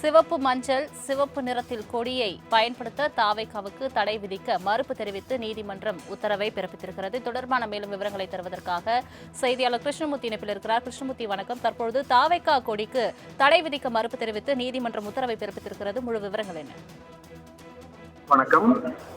சிவப்பு மஞ்சள் சிவப்பு நிறத்தில் கொடியை பயன்படுத்த தாவைக்காவுக்கு தடை விதிக்க மறுப்பு தெரிவித்து நீதிமன்றம் உத்தரவை பிறப்பித்திருக்கிறது. தொடர்பான மேலும் விவரங்களை தருவதற்காக செய்தியாளர் கிருஷ்ணமூர்த்தி இணைப்பில் இருக்கிறார். கிருஷ்ணமூர்த்தி வணக்கம். தற்பொழுது தாவைக்கா கொடிக்கு தடை விதிக்க மறுப்பு தெரிவித்து நீதிமன்றம் உத்தரவை பிறப்பித்திருக்கிறது. முழு விவரங்கள் என்ன? வணக்கம்.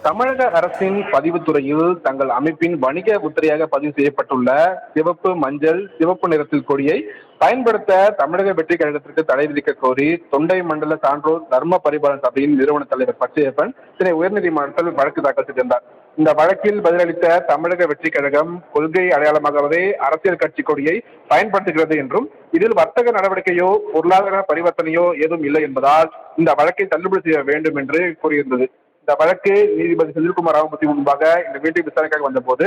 தமிழக அரசின் பதிவுத்துறையில் தங்கள் அமைப்பின் வணிக முத்திரையாக பதிவு செய்யப்பட்டுள்ள சிவப்பு மஞ்சள் சிவப்பு நிறத்தில் கொடியை பயன்படுத்த தமிழக வெற்றி கழகத்திற்கு தடை விதிக்க கோரி தொண்டை மண்டல சான்றோர் தர்ம பரிபாலன சபையின் நிறுவன தலைவர் பச்சையப்பன் சென்னை உயர்நீதிமன்றத்தில் வழக்கு தாக்கல் செய்திருந்தார். இந்த வழக்கில் பதிலளித்த தமிழக வெற்றி கழகம் கொள்கை அடையாளமாகவே அரசியல் கட்சி கொடியை பயன்படுத்துகிறது என்றும் இதில் வர்த்தக நடவடிக்கையோ பொருளாதார பரிவர்த்தனையோ ஏதும் இல்லை என்பதால் இந்த வழக்கை தள்ளுபடி செய்ய வேண்டும் என்று கூறியிருந்தது. இந்த வழக்கு நீதிபதி செந்தில்குமார் ராமமூர்த்தி முன்பாக இந்த வீட்டை விசாரணைக்காக வந்தபோது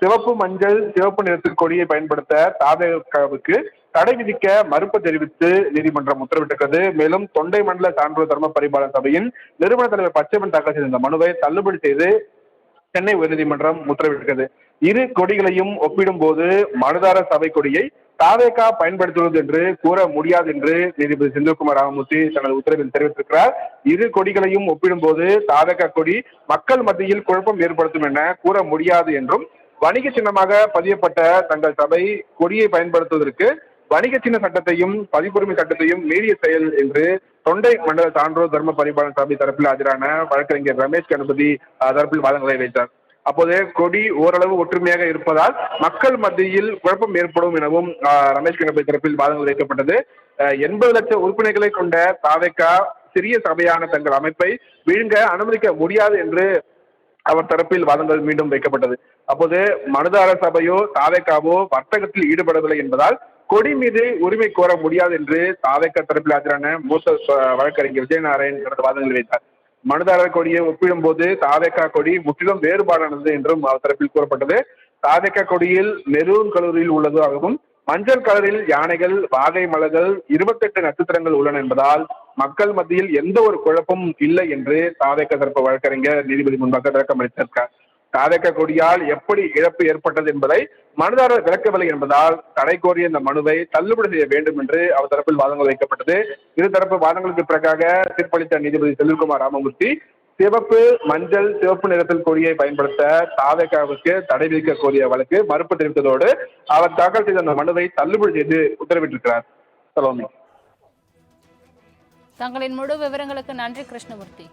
சிவப்பு மஞ்சள் சிவப்பு நிறத்தில் கொடியை பயன்படுத்த தாவேக்காவுக்கு தடை விதிக்க மறுப்பு தெரிவித்து நீதிமன்றம் உத்தரவிட்டிருக்கிறது. மேலும் தொண்டை மண்டல சான்றோர் தர்ம பரிபாலன சபையின் நிறுவன தலைவர் பச்சைமன் தாக்கல் செய்த மனுவை தள்ளுபடி செய்து சென்னை உயர்நீதிமன்றம் உத்தரவிட்டிருக்கிறது. இரு கொடிகளையும் ஒப்பிடும்போது மனுதார சபை கொடியை தாவேகா பயன்படுத்துவது என்று கூற முடியாது என்று நீதிபதி செந்தில்குமார் ராமமூர்த்தி தனது உத்தரவில் தெரிவித்திருக்கிறார். இரு கொடிகளையும் ஒப்பிடும்போது தாவேகா கொடி மக்கள் மத்தியில் குழப்பம் ஏற்படுத்தும் என கூற முடியாது என்றும் வணிக சின்னமாக பதியப்பட்ட தங்கள் சபை கொடியை பயன்படுத்துவதற்கு வணிக சின்ன சட்டத்தையும் பதிப்புரிமை சட்டத்தையும் மீறிய செயல் என்று தொண்டை மண்டல சான்றோர் தர்ம பரிபாலன சபை தரப்பில் ஆஜரான வழக்கறிஞர் ரமேஷ் கணபதி தரப்பில் வாதங்களை வைத்தார். அப்போது கொடி ஓரளவு ஒற்றுமையாக இருப்பதால் மக்கள் மத்தியில் குழப்பம் ஏற்படும் எனவும் ரமேஷ் கணபதி தரப்பில் வாதங்கள் வைக்கப்பட்டது. எண்பது லட்சம் உறுப்பினர்களை கொண்ட தாவேக்கா சிறிய சபையான தங்கள் அமைப்பை விழுங்க அனுமதிக்க முடியாது என்று அவர் தரப்பில் வாதங்கள் மீண்டும் வைக்கப்பட்டது. அப்போது மனுதார சபையோ தாவேக்காவோ வர்த்தகத்தில் ஈடுபடவில்லை என்பதால் கொடி மீது உரிமை கோர முடியாது என்று தாவேக்கா தரப்பில் ஆஜரான மூத்த வழக்கறிஞர் விஜயநாராயண் தனது வாதங்களை வைத்தார். மனுதாரர் கொடியை ஒப்பிடும்போது தாவேக்கா கொடி முற்றிலும் வேறுபாடானது என்றும் அவர் தரப்பில் கூறப்பட்டது. தாவேக்கா கொடியில் மெரூன் கலரில் உள்ளதாகவும் மஞ்சள் கலரில் யானைகள் வாகை மலர்கள் இருபத்தெட்டு நட்சத்திரங்கள் உள்ளன என்பதால் மக்கள் மத்தியில் எந்த ஒரு குழப்பமும் இல்லை என்று தாவேக்கா தரப்பு வழக்கறிஞர் நீதிபதி முன்பாக விளக்கம் அளித்திருக்கார் காதக்க கொடியால் எப்படி இழப்பு ஏற்பட்டது என்பதை மனுதாரர் விளக்கவில்லை என்பதால் தடை கோரிய இந்த மனுவை தள்ளுபடி செய்ய வேண்டும் என்று அவர் தரப்பில் வாதங்கள் வைக்கப்பட்டது. இருதரப்பு வாதங்களுக்கு பிறகாக தீர்ப்பளித்த நீதிபதி செல்வகுமார் ராமமூர்த்தி சிவப்பு மஞ்சள் சிவப்பு நிறத்தில் கொடியை பயன்படுத்த தாவேக்காவுக்கு தடை விதிக்க கோரிய வழக்கு மறுப்பு தெரிவித்ததோடு அவர் தாக்கல் செய்த அந்த மனுவை தள்ளுபடி செய்து உத்தரவிட்டிருக்கிறார். சலோமி. தங்களின் முழு விவரங்களுக்கு நன்றி கிருஷ்ணமூர்த்தி.